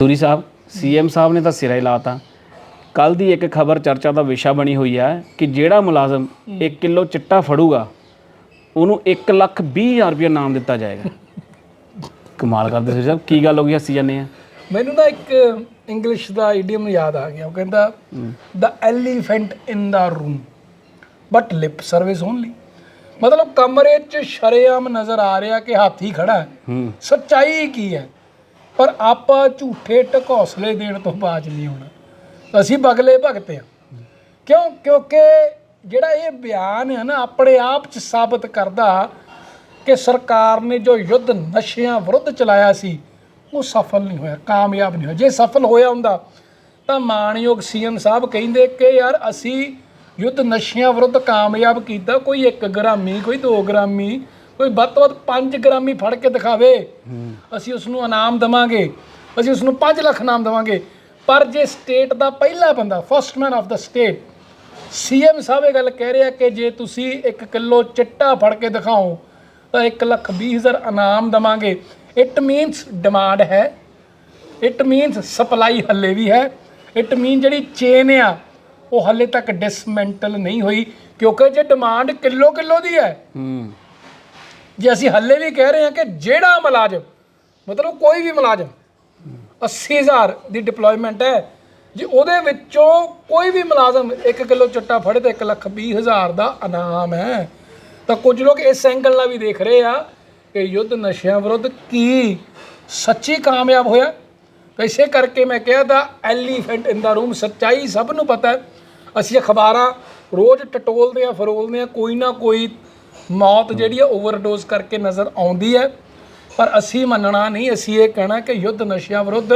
ਸੂਰੀ ਸਾਹਿਬ CM ਸਾਹਿਬ ਨੇ ਤਾਂ ਸਿਰਾ ਹੀ ਲਾਤਾ। ਕੱਲ ਦੀ ਇੱਕ ਖਬਰ ਚਰਚਾ ਦਾ ਵਿਸ਼ਾ ਬਣੀ ਹੋਈ ਹੈ ਕਿ ਜਿਹੜਾ ਮੁਲਾਜ਼ਮ 1 ਕਿਲੋ ਚਿੱਟਾ ਫੜੂਗਾ ਉਹਨੂੰ 1 ਲੱਖ 20 ਹਜ਼ਾਰ ਰੁਪਏ ਨਾਮ ਦਿੱਤਾ ਜਾਏਗਾ। ਕਮਾਲ ਕਰਦੇ ਸੂਰੀ ਸਾਹਿਬ ਕੀ ਗੱਲ ਹੋ ਗਈ ਹੱਸੀ ਜਾਂਦੇ ਆ। ਮੈਨੂੰ ਨਾ ਇੱਕ ਇੰਗਲਿਸ਼ ਦਾ ਇਡੀਅਮ ਯਾਦ ਆ ਗਿਆ ਉਹ ਕਹਿੰਦਾ the elephant in the room but lip service only ਮਤਲਬ ਕਮਰੇ 'ਚ ਸ਼ਰੇਆਮ ਨਜ਼ਰ ਆ ਰਿਹਾ ਕਿ ਹਾਥੀ ਖੜਾ ਹੂੰ। ਸੱਚਾਈ ਕੀ ਹੈ? ਪਰ ਆਪਾਂ ਝੂਠੇ ਢਕੌਸਲੇ ਦੇਣ ਤੋਂ ਬਾਜ ਨਹੀਂ ਹੋਣਾ। ਅਸੀਂ ਬਗਲੇ ਭਗਤ ਹਾਂ। ਕਿਉਂ? ਕਿਉਂਕਿ ਜਿਹੜਾ ਇਹ ਬਿਆਨ ਹੈ ਨਾ, ਆਪਣੇ ਆਪ 'ਚ ਸਾਬਤ ਕਰਦਾ ਕਿ ਸਰਕਾਰ ਨੇ ਜੋ ਯੁੱਧ ਨਸ਼ਿਆਂ ਵਿਰੁੱਧ ਚਲਾਇਆ ਸੀ, ਉਹ ਸਫਲ ਨਹੀਂ ਹੋਇਆ, ਕਾਮਯਾਬ ਨਹੀਂ ਹੋਇਆ। ਜੇ ਸਫਲ ਹੋਇਆ ਹੁੰਦਾ, ਤਾਂ ਮਾਣਯੋਗ ਸੀਐਮ ਸਾਹਿਬ ਕਹਿੰਦੇ ਕਿ ਯਾਰ ਅਸੀਂ ਯੁੱਧ ਨਸ਼ਿਆਂ ਵਿਰੁੱਧ ਕਾਮਯਾਬ ਕੀਤਾ, ਕੋਈ 1 ਗ੍ਰਾਮੀ, ਕੋਈ 2 ਗ੍ਰਾਮੀ ਕੋਈ ਵੱਧ ਤੋਂ ਵੱਧ 5 ਗ੍ਰਾਮੀ ਫੜ ਕੇ ਦਿਖਾਵੇ। ਅਸੀਂ ਉਸ ਨੂੰ ਇਨਾਮ ਦਵਾਂਗੇ। ਅਸੀਂ ਉਸ ਨੂੰ 5 ਲੱਖ ਇਨਾਮ ਦਵਾਂਗੇ। ਪਰ ਜੇ ਸਟੇਟ ਦਾ ਪਹਿਲਾ ਬੰਦਾ first man of the state CM ਸਾਹਿਬ ਇਹ ਗੱਲ ਕਹਿ ਰਿਹਾ ਕਿ ਜੇ ਤੁਸੀਂ 1 ਕਿਲੋ ਚਿੱਟਾ ਫੜ ਕੇ ਦਿਖਾਓ, ਤਾਂ 1 ਲੱਖ 20 ਹਜ਼ਾਰ ਇਨਾਮ ਦਵਾਂਗੇ। ਇਟ ਮੀਨਸ ਡਿਮਾਂਡ ਹੈ। ਇਟ ਮੀਨਸ ਸਪਲਾਈ ਹੱਲੇ ਵੀ ਹੈ। ਇਟ ਮੀਨ ਜਿਹੜੀ ਚੇਨ ਆ, ਉਹ ਹੱਲੇ ਤੱਕ ਡਿਸਮੈਂਟਲ ਨਹੀਂ ਹੋਈ। ਕਿਉਂਕਿ ਜੇ ਡਿਮਾਂਡ ਕਿਲੋ ਕਿਲੋ ਦੀ ਹੈ, ਹੂੰ। ਜੇ ਅਸੀਂ ਹੱਲੇ ਵੀ ਕਹਿ ਰਹੇ ਹਾਂ ਕਿ ਜਿਹੜਾ ਮੁਲਾਜ਼ਮ, ਮਤਲਬ ਕੋਈ ਵੀ ਮੁਲਾਜ਼ਮ 80000 ਦੀ ਡਿਪਲੋਇਮੈਂਟ ਹੈ, ਜੇ ਉਹਦੇ ਵਿੱਚੋਂ ਕੋਈ ਵੀ ਮੁਲਾਜ਼ਮ 1 ਕਿਲੋ ਚਿੱਟਾ ਫੜੇ ਤਾਂ 1 ਲੱਖ 20 ਹਜ਼ਾਰ ਦਾ ਇਨਾਮ ਹੈ। ਤਾਂ ਕੁਝ ਲੋਕ ਇਸ ਐਂਗਲ ਨਾਲ ਵੀ ਦੇਖ ਰਹੇ ਆ ਕਿ ਯੁੱਧ ਨਸ਼ਿਆਂ ਵਿਰੁੱਧ ਕੀ ਸੱਚੀ ਕਾਮਯਾਬ ਹੋਇਆ। ਤਾਂ ਇਸੇ ਕਰਕੇ ਮੈਂ ਕਿਹਾ ਤਾਂ ਐਲੀਫੈਂਟ ਇਨ ਦਾ ਰੂਮ ਸੱਚਾਈ ਸਭ ਨੂੰ ਪਤਾ ਹੈ। ਅਸੀਂ ਅਖਬਾਰਾਂ ਰੋਜ਼ ਟਟੋਲਦੇ ਆ ਫਰੋਲਦੇ ਆ ਕੋਈ ਨਾ ਕੋਈ ਮੌਤ ਜਿਹੜੀ ਆ ਓਵਰਡੋਜ਼ ਕਰਕੇ ਨਜ਼ਰ ਆਉਂਦੀ ਹੈ। ਪਰ ਅਸੀਂ ਮੰਨਣਾ ਨਹੀਂ ਅਸੀਂ ਇਹ ਕਹਿਣਾ ਕਿ ਯੁੱਧ ਨਸ਼ਿਆਂ ਵਿਰੁੱਧ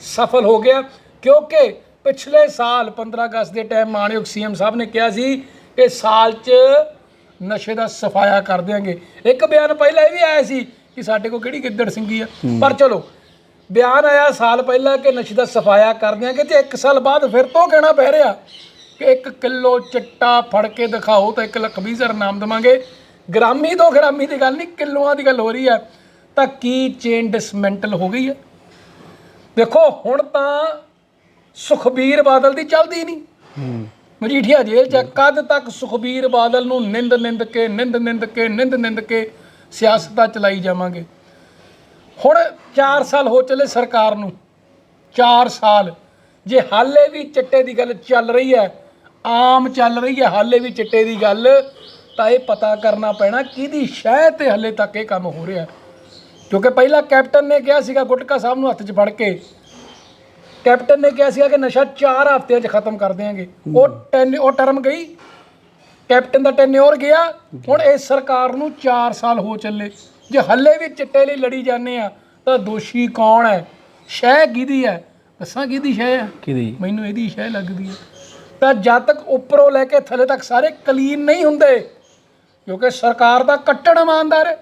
ਸਫਲ ਹੋ ਗਿਆ ਕਿਉਂਕਿ ਪਿਛਲੇ ਸਾਲ 15 ਅਗਸਤ ਦੇ ਟਾਈਮ ਮਾਨਯੋਗ ਸੀਐਮ ਸਾਹਿਬ ਨੇ ਕਿਹਾ ਸੀ ਕਿ ਸਾਲ 'ਚ ਨਸ਼ੇ ਦਾ ਸਫਾਇਆ ਕਰ ਦਿਆਂਗੇ। ਇੱਕ ਬਿਆਨ ਪਹਿਲਾਂ ਇਹ ਵੀ ਆਇਆ ਸੀ ਕਿ ਸਾਡੇ ਕੋਲ ਕਿਹੜੀ ਗਿੱਦੜ ਸਿੰਘੀ ਆ। ਪਰ ਚਲੋ ਬਿਆਨ ਆਇਆ ਸਾਲ ਪਹਿਲਾਂ ਕਿ ਨਸ਼ੇ ਦਾ ਸਫਾਇਆ ਕਰ ਦਿਆਂਗੇ ਤੇ ਇੱਕ ਸਾਲ ਬਾਅਦ ਫਿਰ ਤੋਂ ਕਹਿਣਾ ਪੈ ਰਿਹਾ ਕਿ 1 ਕਿਲੋ ਚਿੱਟਾ ਫੜ ਕੇ ਦਿਖਾਓ ਤਾਂ 1 ਲੱਖ 20 ਹਜ਼ਾਰ ਨਾਮ ਦੇਵਾਂਗੇ। ਗ੍ਰਾਮੀ ਤੋਂ ਗ੍ਰਾਮੀ ਦੀ ਗੱਲ ਨਹੀਂ ਕਿਲੋਆਂ ਦੀ ਗੱਲ ਹੋ ਰਹੀ ਹੈ। ਤਾਂ ਕੀ ਚੇਨ ਡਿਸਮੈਂਟਲ ਹੋ ਗਈ ਹੈ? ਦੇਖੋ ਹੁਣ ਤਾਂ ਸੁਖਬੀਰ ਬਾਦਲ ਦੀ ਚੱਲਦੀ ਨਹੀਂ। ਹੂੰ ਮਜੀਠੀਆ ਜੇਲ੍ਹ ਚ। ਕਦ ਤੱਕ ਸੁਖਬੀਰ ਬਾਦਲ ਨੂੰ ਨਿੰਦ ਨਿੰਦ ਕੇ ਨਿੰਦ ਨਿੰਦ ਕੇ ਨਿੰਦ ਨਿੰਦ ਕੇ ਸਿਆਸਤਾਂ ਚਲਾਈ ਜਾਵਾਂਗੇ? ਹੁਣ 4 ਸਾਲ ਹੋ ਚੱਲੇ ਸਰਕਾਰ ਨੂੰ। 4 ਸਾਲ। ਜੇ ਹਾਲੇ ਵੀ ਚਿੱਟੇ ਦੀ ਗੱਲ ਚੱਲ ਰਹੀ ਹੈ ਆਮ ਚੱਲ ਰਹੀ ਹੈ ਹਾਲੇ ਵੀ ਚਿੱਟੇ ਦੀ ਗੱਲ ਤਾਂ ਇਹ ਪਤਾ ਕਰਨਾ ਪੈਣਾ ਕਿਹਦੀ ਸ਼ਹਿ ਤੇ ਹੱਲੇ ਤੱਕ ਇਹ ਕੰਮ ਹੋ ਰਿਹਾ। ਕਿਉਂਕਿ ਪਹਿਲਾਂ ਕੈਪਟਨ ਨੇ ਕਿਹਾ ਸੀਗਾ ਗੁਟਕਾ ਸਾਹਿਬ ਨੂੰ ਹੱਥ 'ਚ ਫੜ ਕੇ। ਕੈਪਟਨ ਨੇ ਕਿਹਾ ਸੀਗਾ ਕਿ ਨਸ਼ਾ 4 ਹਫ਼ਤਿਆਂ 'ਚ ਖਤਮ ਕਰ ਦੇਵਾਂਗੇ ਉਹ ਟੈਨ ਉਹ ਟਰਮ ਗਈ। ਕੈਪਟਨ ਦਾ ਟੈਨਿਓਰ ਗਿਆ। ਹੁਣ ਇਸ ਸਰਕਾਰ ਨੂੰ 4 ਸਾਲ ਹੋ ਚੱਲੇ। ਜੇ ਹੱਲੇ ਵੀ ਚਿੱਟੇ ਲਈ ਲੜੀ ਜਾਂਦੇ ਆ ਤਾਂ ਦੋਸ਼ੀ ਕੌਣ ਹੈ? ਸ਼ਹਿ ਕਿਹਦੀ ਹੈ? ਦੱਸਾਂ ਕਿਹਦੀ ਸ਼ਹਿ ਹੈ ਕਿਹਦੀ? ਮੈਨੂੰ ਇਹਦੀ ਸ਼ਹਿ ਲੱਗਦੀ ਹੈ। ਤਾਂ ਜਦ ਤੱਕ ਉੱਪਰੋਂ ਲੈ ਕੇ ਥੱਲੇ ਤੱਕ ਸਾਰੇ ਕਲੀਨ ਨਹੀਂ ਹੁੰਦੇ ਕਿਉਂਕਿ ਸਰਕਾਰ ਦਾ ਕੱਟੜ ਇਮਾਨਦਾਰ ਹੈ।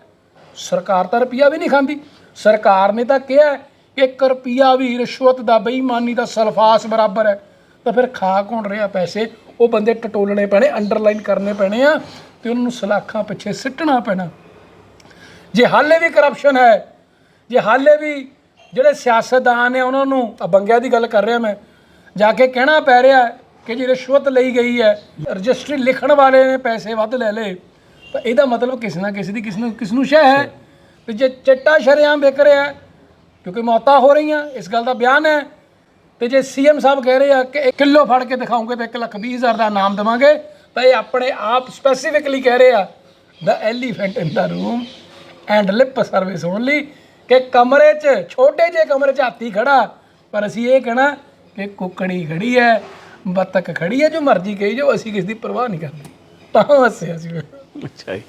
ਸਰਕਾਰ ਤਾਂ ਰੁਪਈਆ ਵੀ ਨਹੀਂ ਖਾਂਦੀ। ਸਰਕਾਰ ਨੇ ਤਾਂ ਕਿਹਾ ਕਿ 1 ਰੁਪਈਆ ਵੀ ਰਿਸ਼ਵਤ ਦਾ, ਬੇਈਮਾਨੀ ਦਾ ਸਲਫਾਸ ਬਰਾਬਰ ਹੈ। ਤਾਂ ਫਿਰ ਖਾ ਕੌਣ ਰਿਹਾ ਪੈਸੇ? ਉਹ ਬੰਦੇ ਟਟੋਲਣੇ ਪੈਣੇ ਅੰਡਰਲਾਈਨ ਕਰਨੇ ਪੈਣੇ ਆ ਤੇ ਉਹਨਾਂ ਨੂੰ ਸਲਾਖਾਂ ਪਿੱਛੇ ਸਿੱਟਣਾ ਪੈਣਾ। ਜੇ ਹਾਲੇ ਵੀ ਕਰਪਸ਼ਨ ਹੈ, ਜੇ ਹਾਲੇ ਵੀ ਜਿਹੜੇ ਸਿਆਸਤਦਾਨ ਨੇ ਉਹਨਾਂ ਨੂੰ ਆ ਬੰਗਿਆਂ ਦੀ ਗੱਲ ਕਰ ਰਿਹਾ ਮੈਂ, ਜਾ ਕੇ ਕਹਿਣਾ ਪੈ ਰਿਹਾ ਕਿ ਜੀ ਰਿਸ਼ਵਤ ਲਈ ਗਈ ਹੈ, ਰਜਿਸਟਰੀ ਲਿਖਣ ਵਾਲੇ ਨੇ ਪੈਸੇ ਵੱਧ ਲੈ ਲਏ। ਤਾਂ ਇਹਦਾ ਮਤਲਬ ਕਿਸ ਨਾ ਕਿਸੇ ਦੀ ਕਿਸ ਨੂੰ ਕਿਸ ਨੂੰ ਸ਼ੈ ਹੈ। ਤੇ ਜੇ ਚਿੱਟਾ ਸ਼ਰੇਆਮ ਵਿਕ ਰਿਹਾ ਕਿਉਂਕਿ ਮੌਤਾਂ ਹੋ ਰਹੀਆਂ ਇਸ ਗੱਲ ਦਾ ਬਿਆਨ ਹੈ। ਤੇ ਜੇ ਸੀਐਮ ਸਾਹਿਬ ਕਹਿ ਰਹੇ ਆ ਕਿ 1 ਕਿਲੋ ਫੜ ਕੇ ਦਿਖਾਉਂਗੇ ਤਾਂ 1 ਲੱਖ 20 ਹਜ਼ਾਰ ਦਾ ਨਾਮ ਦੇਵਾਂਗੇ ਤਾਂ ਇਹ ਆਪਣੇ ਆਪ ਸਪੈਸੀਫਿਕਲੀ ਕਹਿ ਰਹੇ ਆ the elephant in the room and lip service only ਕਿ ਕਮਰੇ 'ਚ ਛੋਟੇ ਜਿਹੇ ਕਮਰੇ 'ਚ ਹਾਥੀ ਖੜਾ ਪਰ ਅਸੀਂ ਇਹ ਕਹਿਣਾ ਕਿ ਕੁੱਕੜੀ ਖੜੀ ਹੈ ਬੱਤਖ ਖੜੀ ਹੈ ਜੋ ਮਰਜ਼ੀ ਕਹੀ ਜੋ ਅਸੀਂ ਕਿਸ ਦੀ ਪਰਵਾਹ ਨਹੀਂ ਕਰਦੇ ਤਾਂ ਹੱਸਿਆ ਸੀ ਮੈਂ ਅੱਛਾ ਜੀ